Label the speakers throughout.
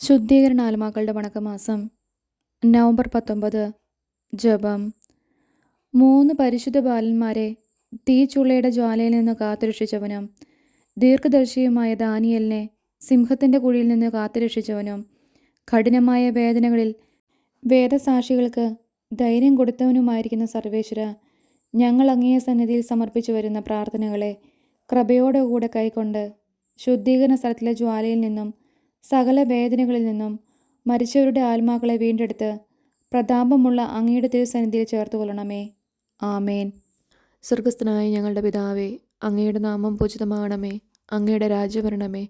Speaker 1: ശുദ്ധീകരണ ആൽമാക്കളുടെ വണക്കമാസം നവംബർ പത്തൊമ്പത് ജപം. മൂന്ന് പരിശുദ്ധ ബാലന്മാരെ തീച്ചുള്ളയുടെ ജ്വാലയിൽ നിന്ന് കാത്തുരക്ഷിച്ചവനും ദീർഘദർശിയുമായ ദാനിയലിനെ സിംഹത്തിന്റെ കുഴിയിൽ നിന്ന് കാത്തുരക്ഷിച്ചവനും കഠിനമായ വേദനകളിൽ വേദസാക്ഷികൾക്ക് ധൈര്യം കൊടുത്തവനുമായിരിക്കുന്ന സർവേശ്വര ഞങ്ങൾ അങ്ങേ സന്നിധിയിൽ സമർപ്പിച്ചു വരുന്ന പ്രാർത്ഥനകളെ കൃപയോടുകൂടെ കൈക്കൊണ്ട് ശുദ്ധീകരണ സ്ഥലത്തിലെ ജ്വാലയിൽ നിന്നും സകല വേദനകളിൽ നിന്നും മരിച്ചവരുടെ ആത്മാക്കളെ വീണ്ടെടുത്ത് പ്രതാപമുള്ള അങ്ങയുടെ തിരുസന്നിധിയിൽ ചേർത്ത് കൊള്ളണമേ. ആമേൻ. സ്വർഗസ്ഥനായ ഞങ്ങളുടെ പിതാവേ അങ്ങയുടെ നാമം പൂജിതമാകണമേ അങ്ങയുടെ രാജ്യഭരണമേ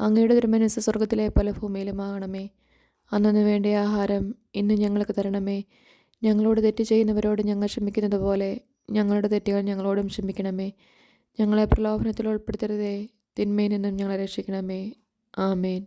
Speaker 1: അങ്ങയുടെ തിരുമനസ് സ്വർഗത്തിലെ പല ഭൂമിയിലുമാകണമേ അന്നു വേണ്ട ആഹാരം ഇന്ന് ഞങ്ങൾക്ക് തരണമേ. ഞങ്ങളോട് തെറ്റ് ചെയ്യുന്നവരോട് ഞങ്ങൾ ക്ഷമിക്കുന്നത് പോലെ ഞങ്ങളുടെ തെറ്റുകൾ ഞങ്ങളോടും ക്ഷമിക്കണമേ. ഞങ്ങളെ പ്രലോഭനത്തിൽ ഉൾപ്പെടുത്തരുതേ തിന്മയിൽ നിന്നും ഞങ്ങളെ രക്ഷിക്കണമേ. ആമേൻ.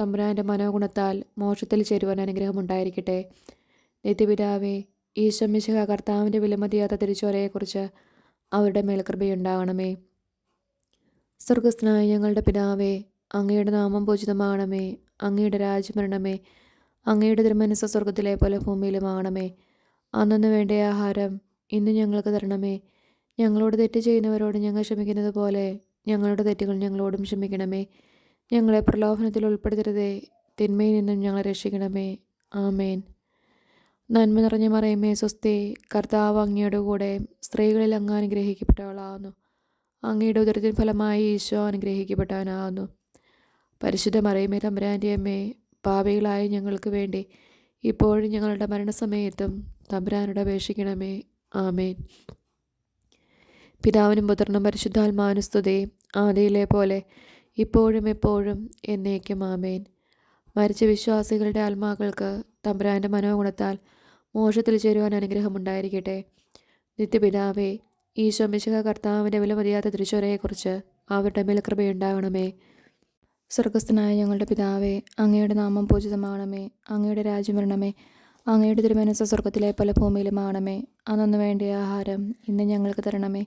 Speaker 1: തമ്പുരാന്റെ മനോഗുണത്താൽ മോക്ഷത്തിൽ ചേരുവാൻ അനുഗ്രഹമുണ്ടായിരിക്കട്ടെ. നിത്യപിതാവേ ഈശ്വമിശിഹ കർത്താവിന്റെ വിലമതിയാത്ത തിരിച്ചോരയെക്കുറിച്ച് അവരുടെ മേൽ കൃപയുണ്ടാകണമേ സ്വർഗസ്ഥനായ ഞങ്ങളുടെ പിതാവേ അങ്ങയുടെ നാമം പൂജിതമാകണമേ. അങ്ങയുടെ രാജ്യം വരണമേ. അങ്ങയുടെ തിരുമനസ് സ്വർഗത്തിലെ പോലെ ഭൂമിയിലുമാകണമേ അന്നു വേണ്ട ആഹാരം ഇന്ന് ഞങ്ങൾക്ക് തരണമേ. ഞങ്ങളോട് തെറ്റ് ചെയ്യുന്നവരോട് ഞങ്ങൾ ക്ഷമിക്കുന്നത് പോലെ ഞങ്ങളുടെ തെറ്റുകൾ ഞങ്ങളോടും ക്ഷമിക്കണമേ. ഞങ്ങളെ പ്രലോഭനത്തിൽ ഉൾപ്പെടുത്തരുതേ. തിന്മയിൽ നിന്നും ഞങ്ങളെ രക്ഷിക്കണമേ. ആമേൻ. നന്മ നിറഞ്ഞ മറയമേ സ്വസ്തി. കർത്താവ് അങ്ങയുടെ കൂടെ സ്ത്രീകളിൽ അങ്ങ് അനുഗ്രഹിക്കപ്പെട്ടവളാകുന്നു അങ്ങയുടെ ഉദരത്തിൻ ഫലമായി ഈശോ അനുഗ്രഹിക്കപ്പെട്ടവനാകുന്നു പരിശുദ്ധ മറയമേ തമ്പുരാന്റെ അമ്മേ പാപികളായ ഞങ്ങൾക്ക് വേണ്ടി ഇപ്പോഴും ഞങ്ങളുടെ മരണസമയത്തും തമ്പുരാനോട് അപേക്ഷിക്കണമേ. ആമേൻ. പിതാവിനും പുത്രനും പരിശുദ്ധാത്മാവിനും സ്തുതി. ആദിയിലെ പോലെ ഇപ്പോഴും എപ്പോഴും എന്നേക്കും ആമേൻ. മരിച്ച വിശ്വാസികളുടെ ആത്മാക്കൾക്ക് തമ്പുരാന്റെ മനോഗുണത്താൽ മോശത്തിൽ ചേരുവാൻ അനുഗ്രഹമുണ്ടായിരിക്കട്ടെ. നിത്യപിതാവേ ഈ മിശിക കർത്താവിന്റെ വിലമതിയാത്ത തിരിച്ചുവരയെക്കുറിച്ച് അവരുടെ മേൽ കൃപയുണ്ടാകണമേ. സ്വർഗസ്ഥനായ ഞങ്ങളുടെ പിതാവേ അങ്ങയുടെ നാമം പൂജിതമാകണമേ അങ്ങയുടെ രാജ്യം വരണമേ. അങ്ങയുടെ തിരുമനസ് സ്വർഗത്തിലെ പല ഭൂമിയിലും ആണമേ. അന്നു വേണ്ട ആഹാരം ഇന്ന് ഞങ്ങൾക്ക് തരണമേ.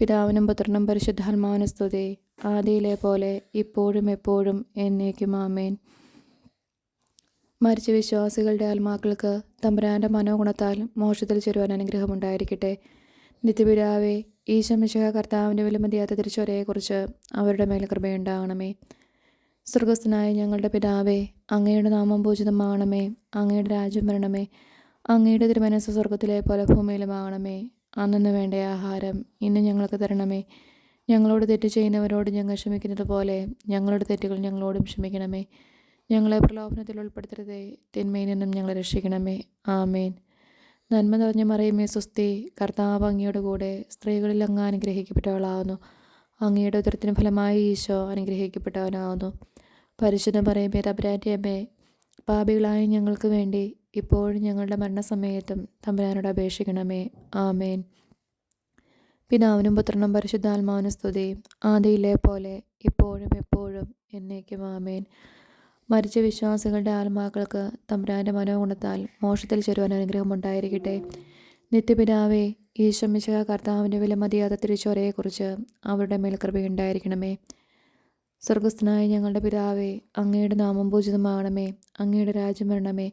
Speaker 1: പിതാവിനും പുത്രനും പരിശുദ്ധാത്മാവിന് സ്തുതി. ആദിയിലെ പോലെ ഇപ്പോഴും എപ്പോഴും എന്നേക്കും ആമേൻ. മരിച്ച വിശ്വാസികളുടെ ആത്മാക്കൾക്ക് തമ്പുരാന്റെ മനോഗുണത്താൽ മോക്ഷത്തിൽ ചേരുവാൻ അനുഗ്രഹമുണ്ടായിരിക്കട്ടെ നിത്യപിതാവേ ഈശമിശക കർത്താവിന്റെ വിലമതിയാത്ത തിരിച്ചുവരയെക്കുറിച്ച് അവരുടെ മേൽ കൃപയുണ്ടാകണമേ. സ്വർഗസ്ഥനായ ഞങ്ങളുടെ പിതാവേ അങ്ങയുടെ നാമം പൂജിതമാകണമേ. അങ്ങയുടെ രാജ്യം വരണമേ. അങ്ങയുടെ തിരുമനസ് സ്വർഗത്തിലെ പോലെ ഭൂമിയിലുമാകണമേ അന്നു വേണ്ട ആഹാരം ഇന്ന് ഞങ്ങൾക്ക് തരണമേ. ഞങ്ങളോട് തെറ്റ് ചെയ്യുന്നവരോട് ഞങ്ങൾ ക്ഷമിക്കുന്നത് പോലെ ഞങ്ങളുടെ തെറ്റുകൾ ഞങ്ങളോടും ക്ഷമിക്കണമേ. ഞങ്ങളെ പ്രലോഭനത്തിൽ ഉൾപ്പെടുത്തരുതേ. തിന്മയിൽ നിന്നും ഞങ്ങളെ രക്ഷിക്കണമേ. ആമേൻ. നന്മ നിറഞ്ഞ മറിയമേ സ്വസ്തി കർത്താവ് അങ്ങയുടെ കൂടെ സ്ത്രീകളിൽ അങ്ങ് അനുഗ്രഹിക്കപ്പെട്ടവളാകുന്നു അങ്ങയുടെ ഉത്തരത്തിന് ഫലമായി ഈശോ അനുഗ്രഹിക്കപ്പെട്ടവനാകുന്നു പരിശുദ്ധം പറയുമേ തബ്രാന്റെ അമ്മേ പാപികളായ ഞങ്ങൾക്ക് വേണ്ടി ഇപ്പോഴും ഞങ്ങളുടെ മരണസമയത്തും തമ്പുരാനോട് അപേക്ഷിക്കണമേ. ആമേൻ. പിതാവിനും പുത്രനും പരിശുദ്ധാത്മാവിനും സ്തുതി. ആദിയിലെ പോലെ ഇപ്പോഴും എപ്പോഴും എന്നേക്കും ആമേൻ. മരിച്ച വിശ്വാസികളുടെ ആത്മാക്കൾക്ക് തമ്പുരാന്റെ മനോഗുണത്താൽ മോക്ഷത്തിൽ ചേരുവാൻ അനുഗ്രഹമുണ്ടായിരിക്കട്ടെ നിത്യപിതാവേ ഈശ്വമിശക കർത്താവിന്റെ വിലമതിയാത്ത തിരിച്ചോരയെക്കുറിച്ച് അവരുടെ മേൽ കൃപയുണ്ടായിരിക്കണമേ സ്വർഗസ്ഥനായ ഞങ്ങളുടെ പിതാവേ അങ്ങയുടെ നാമം പൂജിതമാകണമേ. അങ്ങയുടെ രാജ്യം വരണമേ.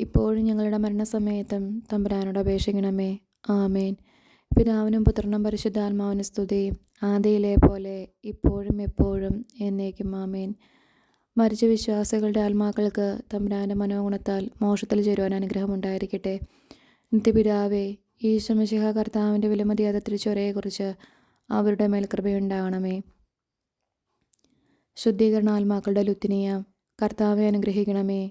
Speaker 1: ഇപ്പോഴും ഞങ്ങളുടെ മരണസമയത്തും തമ്പുരാനോട് അപേക്ഷിക്കണമേ. ആമേൻ. പിതാവിനും പുത്രനും പരിശുദ്ധാത്മാവിന് സ്തുതി. ആദിയിലെ പോലെ ഇപ്പോഴും എപ്പോഴും എന്നേക്കും ആമേൻ. മരിച്ച വിശ്വാസികളുടെ ആത്മാക്കൾക്ക് തമ്പുരാന്റെ മനോഗുണത്താൽ മോക്ഷത്തിൽ ചേരുവാൻ അനുഗ്രഹമുണ്ടായിരിക്കട്ടെ നിത്യപിതാവേ ഈ ശമശിഹ കർത്താവിന്റെ വിലമതിയാത തിരിച്ചൊരയെക്കുറിച്ച് അവരുടെ മേൽ കൃപയുണ്ടാകണമേ. ശുദ്ധീകരണ ആത്മാക്കളുടെ ലുത്തിനിയ കർത്താവെ അനുഗ്രഹിക്കണമേ.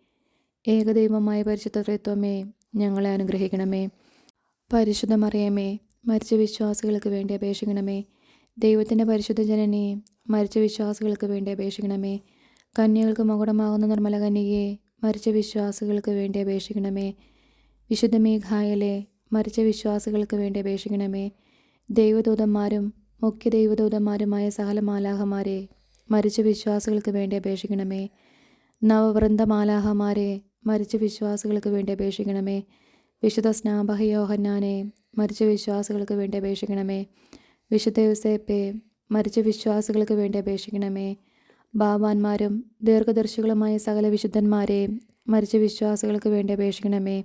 Speaker 1: ഏകദൈവമായ പരിശുദ്ധ തത്വമേ ഞങ്ങളെ അനുഗ്രഹിക്കണമേ. പരിശുദ്ധ മറിയമേ മരിച്ച വിശ്വാസികൾക്ക് വേണ്ടി അപേക്ഷിക്കണമേ. ദൈവത്തിന്റെ പരിശുദ്ധ ജനനെ മരിച്ച വിശ്വാസികൾക്ക് വേണ്ടി അപേക്ഷിക്കണമേ. കന്യകൾക്ക് മകുടമാകുന്ന നിർമ്മല കന്യകയെ മരിച്ച വിശ്വാസികൾക്ക് വേണ്ടി അപേക്ഷിക്കണമേ. വിശുദ്ധ മേഘായലെ മരിച്ച വിശ്വാസികൾക്ക് വേണ്ടി അപേക്ഷിക്കണമേ. ദൈവദൂതന്മാരും മുഖ്യ ദൈവദൂതന്മാരുമായ സകല മാലാഹമാരെ മരിച്ച വിശ്വാസികൾക്ക് വേണ്ടി അപേക്ഷിക്കണമേ. നവവൃന്ദ മാലാഹമാരെ മരിച്ച വിശ്വാസികൾക്ക് വേണ്ടി അപേക്ഷിക്കണമേ. വിശുദ്ധ സ്നാപഹയോഹന്നാനെ മരിച്ച വിശ്വാസികൾക്ക് വേണ്ടി അപേക്ഷിക്കണമേ. വിശുദ്ധ യുസേപ്പെ മരിച്ച വിശ്വാസികൾക്ക് വേണ്ടി അപേക്ഷിക്കണമേ. ബാബാന്മാരും ദീർഘദർശികളുമായ സകല വിശുദ്ധന്മാരെ മരിച്ച വിശ്വാസികൾക്ക് വേണ്ടി അപേക്ഷിക്കണമേ.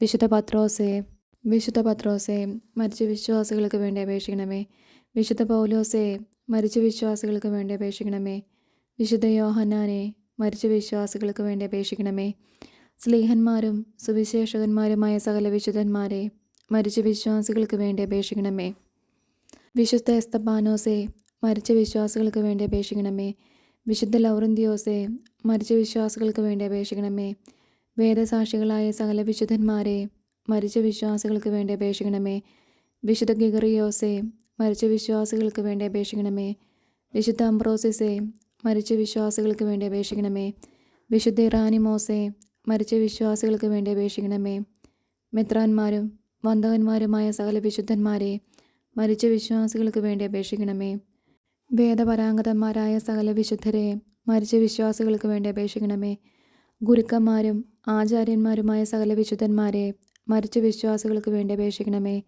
Speaker 1: വിശുദ്ധ പത്രോസെ വിശുദ്ധ പത്രോസെ മരിച്ച വിശ്വാസികൾക്ക് വേണ്ടി അപേക്ഷിക്കണമേ. വിശുദ്ധ പൗലോസെ മരിച്ച വിശ്വാസികൾക്ക് വേണ്ടി അപേക്ഷിക്കണമേ. വിശുദ്ധ യോഹന്നാനെ മരിച്ച വിശ്വാസികൾക്ക് വേണ്ടി അപേക്ഷിക്കണമേ. സ്ലീഹന്മാരും സുവിശേഷകന്മാരുമായ സകല വിശുദ്ധന്മാരെ മരിച്ച വിശ്വാസികൾക്ക് വേണ്ടി അപേക്ഷിക്കണമേ. വിശുദ്ധ എസ്തപ്പാനോസെ മരിച്ച വിശ്വാസികൾക്ക് വേണ്ടി അപേക്ഷിക്കണമേ. വിശുദ്ധ ലൗറന്തിയോസെ മരിച്ച വിശ്വാസികൾക്ക് വേണ്ടി അപേക്ഷിക്കണമേ. വേദസാക്ഷികളായ സകല വിശുദ്ധന്മാരെ മരിച്ച വിശ്വാസികൾക്ക് വേണ്ടി അപേക്ഷിക്കണമേ. വിശുദ്ധ ഗിഗറിയോസെ മരിച്ച വിശ്വാസികൾക്ക് വേണ്ടി അപേക്ഷിക്കണമേ. വിശുദ്ധ അംബ്രോസിസെ മരിച്ച വിശ്വാസികൾക്ക് വേണ്ടി അപേക്ഷിക്കണമേ. വിശുദ്ധ ഇറാനി മോസെ മരിച്ച വിശ്വാസികൾക്ക് വേണ്ടി അപേക്ഷിക്കണമേ. മെത്രാന്മാരും വന്ദകന്മാരുമായ സകല വിശുദ്ധന്മാരെ മരിച്ച വിശ്വാസികൾക്ക് വേണ്ടി അപേക്ഷിക്കണമേ. വേദപരാംഗതന്മാരായ സകല വിശുദ്ധരെ മരിച്ച വിശ്വാസികൾക്ക് വേണ്ടി അപേക്ഷിക്കണമേ. ഗുരുക്കന്മാരും ആചാര്യന്മാരുമായ സകല വിശുദ്ധന്മാരെ മരിച്ച വിശ്വാസികൾക്ക് വേണ്ടി അപേക്ഷിക്കണമേ.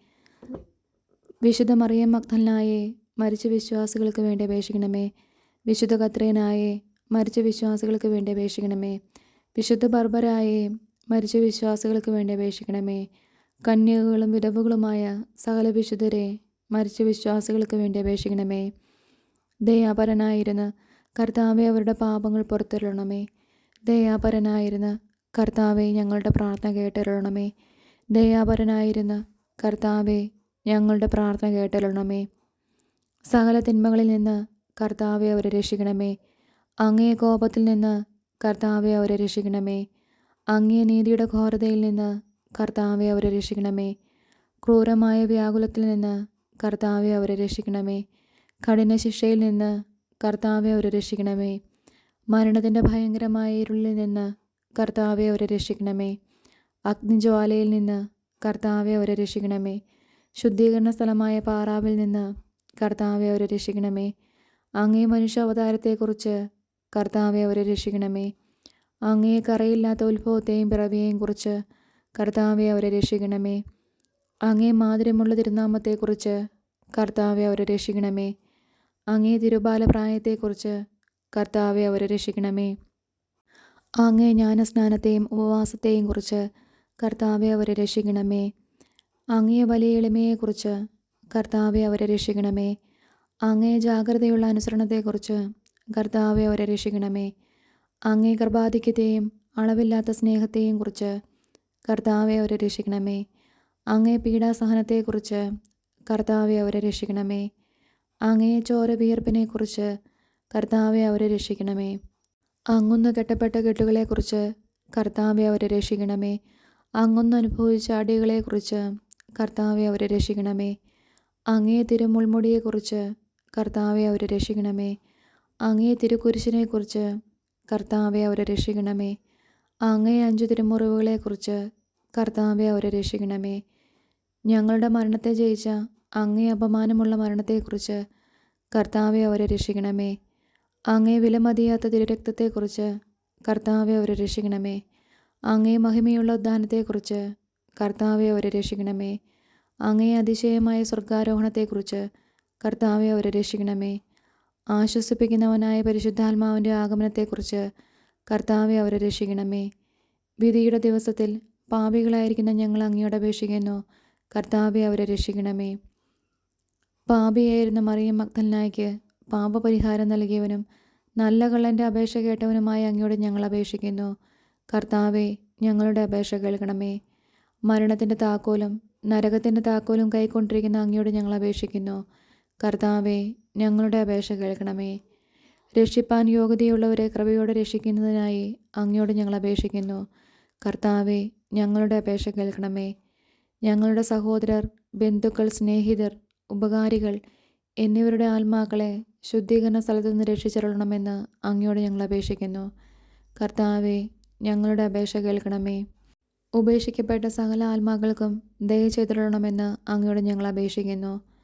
Speaker 1: വിശുദ്ധ മറിയം മക്തലിനായെ മരിച്ച വിശ്വാസികൾക്ക് വേണ്ടി അപേക്ഷിക്കണമേ. വിശുദ്ധ കത്രേനായെ മരിച്ച വിശ്വാസികൾക്ക് വേണ്ടി അപേക്ഷിക്കണമേ. വിശുദ്ധ ബർബരായെ മരിച്ച വിശ്വാസികൾക്ക് വേണ്ടി അപേക്ഷിക്കണമേ. കന്യകകളും വിധവുകളുമായ സകല വിശുദ്ധരെ മരിച്ച വിശ്വാസികൾക്ക് വേണ്ടി അപേക്ഷിക്കണമേ. ദയാപരനായിരുന്ന് കർത്താവെ അവരുടെ പാപങ്ങൾ പുറത്തിരണമേ ദയാപരനായിരുന്ന് കർത്താവെ ഞങ്ങളുടെ പ്രാർത്ഥന കേട്ടിരണമേ ദയാപരനായിരുന്ന് കർത്താവെ ഞങ്ങളുടെ പ്രാർത്ഥന കേട്ടിരണമേ സകല തിന്മകളിൽ നിന്ന് കർത്താവെ അവരെ രക്ഷിക്കണമേ. അങ്ങേ കോപത്തിൽ നിന്ന് കർത്താവെ അവരെ രക്ഷിക്കണമേ. അങ്ങേ നീതിയുടെ ഘോരതയിൽ നിന്ന് കർത്താവെ അവരെ രക്ഷിക്കണമേ. ക്രൂരമായ വ്യാകുലത്തിൽ നിന്ന് കർത്താവെ അവരെ രക്ഷിക്കണമേ. കഠിന ശിക്ഷയിൽ നിന്ന് കർത്താവെ അവരെ രക്ഷിക്കണമേ. മരണത്തിന്റെ ഭയങ്കരമായ ഇരുളിൽ നിന്ന് കർത്താവെ അവരെ രക്ഷിക്കണമേ. അഗ്നിജ്വാലയിൽ നിന്ന് കർത്താവെ അവരെ രക്ഷിക്കണമേ. ശുദ്ധീകരണ സ്ഥലമായ പാറാവിൽ നിന്ന് കർത്താവെ അവരെ രക്ഷിക്കണമേ. അങ്ങേ മനുഷ്യാവതാരത്തെക്കുറിച്ച് കർത്താവെ അവരെ രക്ഷിക്കണമേ. അങ്ങേ കറയില്ലാത്ത ഉത്ഭവത്തെയും പിറവിയെയും കുറിച്ച് കർത്താവെ അവരെ രക്ഷിക്കണമേ. അങ്ങേ മാതിരമുള്ള തിരുനാമത്തെക്കുറിച്ച് കർത്താവെ അവരെ രക്ഷിക്കണമേ. അങ്ങേ തിരുബാല പ്രായത്തെക്കുറിച്ച് കർത്താവെ അവരെ രക്ഷിക്കണമേ. അങ്ങേ ജ്ഞാനസ്നാനത്തെയും ഉപവാസത്തെയും കുറിച്ച് കർത്താവെ അവരെ രക്ഷിക്കണമേ. അങ്ങേ വലിയ എളിമയെക്കുറിച്ച് കർത്താവെ അവരെ രക്ഷിക്കണമേ. അങ്ങേ ജാഗ്രതയുള്ള അനുസരണത്തെക്കുറിച്ച് കർത്താവെ അവരെ രക്ഷിക്കണമേ. അങ്ങേ ഗർഭാധിക്യത്തെയും അളവില്ലാത്ത സ്നേഹത്തെയും കുറിച്ച് കർത്താവെ അവരെ രക്ഷിക്കണമേ. അങ്ങേ പീഡാസഹനത്തെക്കുറിച്ച് കർത്താവെ അവരെ രക്ഷിക്കണമേ. അങ്ങേ ചോര വിയർപ്പിനെക്കുറിച്ച് കർത്താവെ അവരെ രക്ഷിക്കണമേ. അങ്ങൊന്ന് കെട്ടപ്പെട്ട കെട്ടുകളെക്കുറിച്ച് കർത്താവെ അവരെ രക്ഷിക്കണമേ. അങ്ങൊന്ന് അനുഭവിച്ച അടികളെക്കുറിച്ച് കർത്താവെ അവരെ രക്ഷിക്കണമേ. അങ്ങേ തിരുമുൾമുടിയെക്കുറിച്ച് കർത്താവെ അവരെ രക്ഷിക്കണമേ. അങ്ങേ തിരുക്കുരിശിനെക്കുറിച്ച് കർത്താവെ അവരെ രക്ഷിക്കണമേ. അങ്ങേ അഞ്ചു തിരുമുറിവുകളെക്കുറിച്ച് കർത്താവെ അവരെ രക്ഷിക്കണമേ. ഞങ്ങളുടെ മരണത്തെ ജയിച്ച അങ്ങേ അപമാനമുള്ള മരണത്തെക്കുറിച്ച് കർത്താവെ അവരെ രക്ഷിക്കണമേ. അങ്ങേ വിലമതിയാത്ത തിരുരക്തത്തെക്കുറിച്ച് കർത്താവെ അവരെ രക്ഷിക്കണമേ. അങ്ങേ മഹിമയുള്ള ഉദ്ധാനത്തെക്കുറിച്ച് കർത്താവെ അവരെ രക്ഷിക്കണമേ. അങ്ങേ അതിശയമായ സ്വർഗാരോഹണത്തെക്കുറിച്ച് കർത്താവെ അവരെ രക്ഷിക്കണമേ. ആശ്വസിപ്പിക്കുന്നവനായ പരിശുദ്ധാത്മാവിന്റെ ആഗമനത്തെക്കുറിച്ച് കർത്താവെ അവരെ രക്ഷിക്കണമേ. വിധിയുടെ ദിവസത്തിൽ പാപികളായിരിക്കുന്ന ഞങ്ങൾ അങ്ങയോട് അപേക്ഷിക്കുന്നു. കർത്താവെ അവരെ രക്ഷിക്കണമേ. പാപിയായിരുന്ന മറിയം മഗ്ദലനായ്ക്ക് പാപപരിഹാരം നൽകിയവനും നല്ല കള്ളന്റെ അപേക്ഷ കേട്ടവനുമായ അങ്ങയോട് ഞങ്ങൾ അപേക്ഷിക്കുന്നു. കർത്താവെ ഞങ്ങളുടെ അപേക്ഷ കേൾക്കണമേ. മരണത്തിന്റെ താക്കോലും നരകത്തിന്റെ താക്കോലും കൈക്കൊണ്ടിരിക്കുന്ന അങ്ങയോട് ഞങ്ങൾ അപേക്ഷിക്കുന്നു. കർത്താവെ ഞങ്ങളുടെ അപേക്ഷ കേൾക്കണമേ. രക്ഷിപ്പാൻ യോഗ്യതയുള്ളവരെ കൃപയോടെ രക്ഷിക്കുന്നതിനായി അങ്ങയോട് ഞങ്ങൾ അപേക്ഷിക്കുന്നു. കർത്താവെ ഞങ്ങളുടെ അപേക്ഷ കേൾക്കണമേ. ഞങ്ങളുടെ സഹോദരർ ബന്ധുക്കൾ സ്നേഹിതർ ഉപകാരികൾ എന്നിവരുടെ ആത്മാക്കളെ ശുദ്ധീകരണ സ്ഥലത്തു നിന്ന് രക്ഷിച്ചിരളണമെന്ന് അങ്ങയോട് ഞങ്ങൾ അപേക്ഷിക്കുന്നു. കർത്താവെ ഞങ്ങളുടെ അപേക്ഷ കേൾക്കണമേ. ഉപേക്ഷിക്കപ്പെട്ട സകല ആത്മാക്കൾക്കും ദയ ചെയ്തിടണമെന്ന് അങ്ങയോട് ഞങ്ങൾ അപേക്ഷിക്കുന്നു.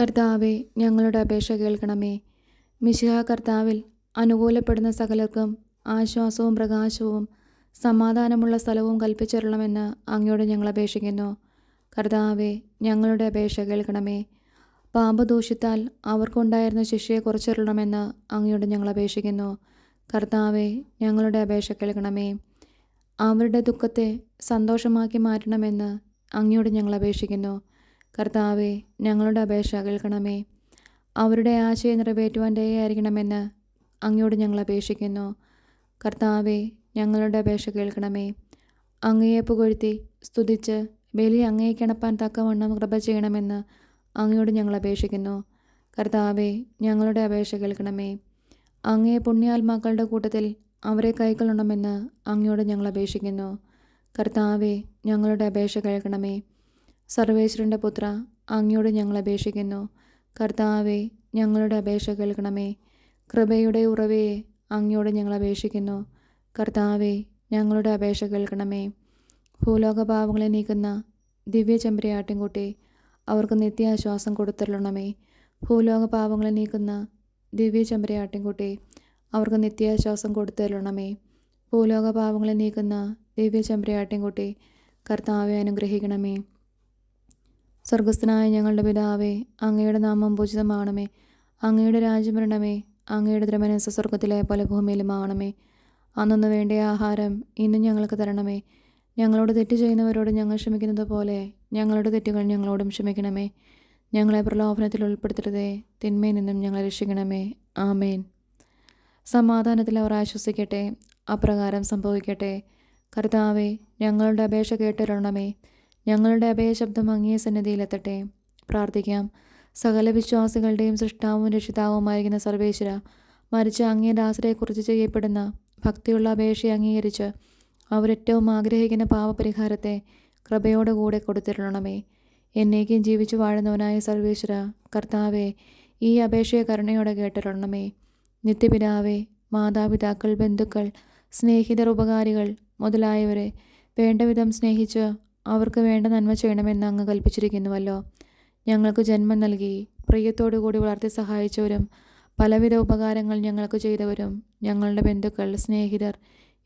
Speaker 1: കർത്താവെ ഞങ്ങളുടെ അപേക്ഷ കേൾക്കണമേ. മിശിഹ കർത്താവിൽ അനുകൂലപ്പെടുന്ന സകലർക്കും ആശ്വാസവും പ്രകാശവും സമാധാനമുള്ള സ്ഥലവും കൽപ്പിച്ചിരണമെന്ന് അങ്ങയോട് ഞങ്ങൾ അപേക്ഷിക്കുന്നു. കർത്താവെ ഞങ്ങളുടെ അപേക്ഷ കേൾക്കണമേ. പാപദോഷത്താൽ അവർക്കുണ്ടായിരുന്ന ശിക്ഷയെ കുറച്ചിരണമെന്ന് അങ്ങയോട് ഞങ്ങൾ അപേക്ഷിക്കുന്നു. കർത്താവെ ഞങ്ങളുടെ അപേക്ഷ കേൾക്കണമേ. അവരുടെ ദുഃഖത്തെ സന്തോഷമാക്കി മാറ്റണമെന്ന് അങ്ങയോട് ഞങ്ങൾ അപേക്ഷിക്കുന്നു. കർത്താവെ ഞങ്ങളുടെ അപേക്ഷ കേൾക്കണമേ. അവരുടെ ആശയം നിറവേറ്റുവാൻ ദയായിരിക്കണമെന്ന് അങ്ങയോട് ഞങ്ങൾ അപേക്ഷിക്കുന്നു. കർത്താവെ ഞങ്ങളുടെ അപേക്ഷ കേൾക്കണമേ. അങ്ങയെ പുകഴ്ത്തി സ്തുതിച്ച് ബലി അങ്ങയെ കിണപ്പാൻ തക്കവണ്ണം കൃപ ചെയ്യണമെന്ന് അങ്ങയോട് ഞങ്ങൾ അപേക്ഷിക്കുന്നു. കർത്താവെ ഞങ്ങളുടെ അപേക്ഷ കേൾക്കണമേ. അങ്ങയെ പുണ്യാത്മാക്കളുടെ കൂട്ടത്തിൽ അവരെ കൈക്കൊള്ളണമെന്ന് അങ്ങയോട് ഞങ്ങൾ അപേക്ഷിക്കുന്നു. കർത്താവെ ഞങ്ങളുടെ അപേക്ഷ കേൾക്കണമേ. സർവേശ്വരന്റെ പുത്ര അങ്ങയോട് ഞങ്ങൾ അപേക്ഷിക്കുന്നു. കർത്താവെ ഞങ്ങളുടെ അപേക്ഷ കേൾക്കണമേ. കൃപയുടെ ഉറവയെ അങ്ങയോട് ഞങ്ങൾ അപേക്ഷിക്കുന്നു. കർത്താവെ ഞങ്ങളുടെ അപേക്ഷ കേൾക്കണമേ. ഭൂലോകഭാവങ്ങളെ നീക്കുന്ന ദിവ്യ ചെമ്പരയാട്ടിൻകുട്ടി അവർക്ക് നിത്യാശ്വാസം കൊടുത്തരണമേ ഭൂലോകഭാവങ്ങളെ നീക്കുന്ന ദിവ്യ ചെമ്പരയാട്ടിൻകുട്ടി അവർക്ക് നിത്യാശ്വാസം കൊടുത്തരണമേ ഭൂലോകഭാവങ്ങളെ നീക്കുന്ന ദിവ്യ ചെമ്പരയാട്ടിൻകുട്ടി കർത്താവെ അനുഗ്രഹിക്കണമേ. സ്വർഗസ്ഥനായ ഞങ്ങളുടെ പിതാവേ അങ്ങയുടെ നാമം പൂജിതമാണമേ. അങ്ങയുടെ രാജ്യം വരണമേ. അങ്ങയുടെ ദ്രമനസ് സ്വർഗത്തിലെ പോലെ ആവണമേ. അന്നൊന്ന് വേണ്ട ആഹാരം ഇന്നും ഞങ്ങൾക്ക് തരണമേ. ഞങ്ങളോട് തെറ്റ് ചെയ്യുന്നവരോട് ഞങ്ങൾ ക്ഷമിക്കുന്നത് പോലെ ഞങ്ങളുടെ തെറ്റുകൾ ഞങ്ങളോടും ക്ഷമിക്കണമേ. ഞങ്ങളെ പ്രലോഭനത്തിൽ ഉൾപ്പെടുത്തരുതേ. തിന്മയിൽ നിന്നും ഞങ്ങളെ രക്ഷിക്കണമേ. ആമേൻ. സമാധാനത്തിൽ അവർ ആശ്വസിക്കട്ടെ. അപ്രകാരം സംഭവിക്കട്ടെ. കർത്താവെ ഞങ്ങളുടെ അപേക്ഷ കേട്ടിരണമേ. ഞങ്ങളുടെ അഭയശബ്ദം അങ്ങേ സന്നിധിയിലെത്തട്ടെ. പ്രാർത്ഥിക്കാം. സകല വിശ്വാസികളുടെയും സൃഷ്ടാവും രക്ഷിതാവുമായിരിക്കുന്ന സർവേശ്വര മരിച്ച അങ്ങേ ദാസരെക്കുറിച്ച് ചെയ്യപ്പെടുന്ന ഭക്തിയുള്ള അപേക്ഷയെ അംഗീകരിച്ച് അവരേറ്റവും ആഗ്രഹിക്കുന്ന പാപപരിഹാരത്തെ കൃപയോടെ കൂടെ കൊടുത്തിരണമേ എന്നേക്കും ജീവിച്ചു വാഴുന്നവനായ സർവേശ്വര കർത്താവെ ഈ അപേക്ഷയെ കരുണയോടെ കേട്ടിരണമേ നിത്യപിതാവേ മാതാപിതാക്കൾ ബന്ധുക്കൾ സ്നേഹിതർ ഉപകാരികൾ മുതലായവരെ വേണ്ടവിധം സ്നേഹിച്ച് അവർക്ക് വേണ്ട നന്മ ചെയ്യണമെന്ന് അങ്ങ് കൽപ്പിച്ചിരിക്കുന്നുവല്ലോ. ഞങ്ങൾക്ക് ജന്മം നൽകി പ്രിയത്തോടു കൂടി വളർത്തി സഹായിച്ചവരും പലവിധ ഉപകാരങ്ങൾ ഞങ്ങൾക്ക് ചെയ്തവരും ഞങ്ങളുടെ ബന്ധുക്കൾ സ്നേഹിതർ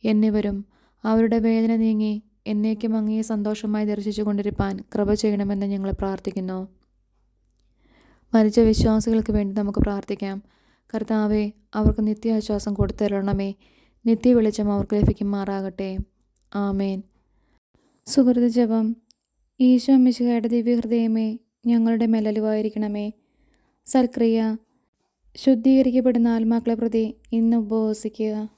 Speaker 1: എന്നിവരും അവരുടെ വേദന നീങ്ങി എന്നേക്കും അങ്ങയെ സന്തോഷമായി ദർശിച്ചു കൊണ്ടിരിപ്പാൻ കൃപ ചെയ്യണമെന്ന് ഞങ്ങൾ പ്രാർത്ഥിക്കുന്നു. മരിച്ച വിശ്വാസികൾക്ക് വേണ്ടി നമുക്ക് പ്രാർത്ഥിക്കാം. കർത്താവെ അവർക്ക് നിത്യാശ്വാസം കൊടുത്തരണമേ. നിത്യ വെളിച്ചം അവർക്ക് ലഭിക്കുമാറാകട്ടെ. ആമേൻ. സുഹൃത്ത് ജപം. ഈശോ മിശിഹയുടെ ദിവ്യഹൃദയമേ ഞങ്ങളുടെ മെലലുവായിരിക്കണമേ. സൽക്രിയ. ശുദ്ധീകരിക്കപ്പെടുന്ന ആത്മാക്കളെ പ്രതി ഇന്ന് ഉപവസിക്കുക.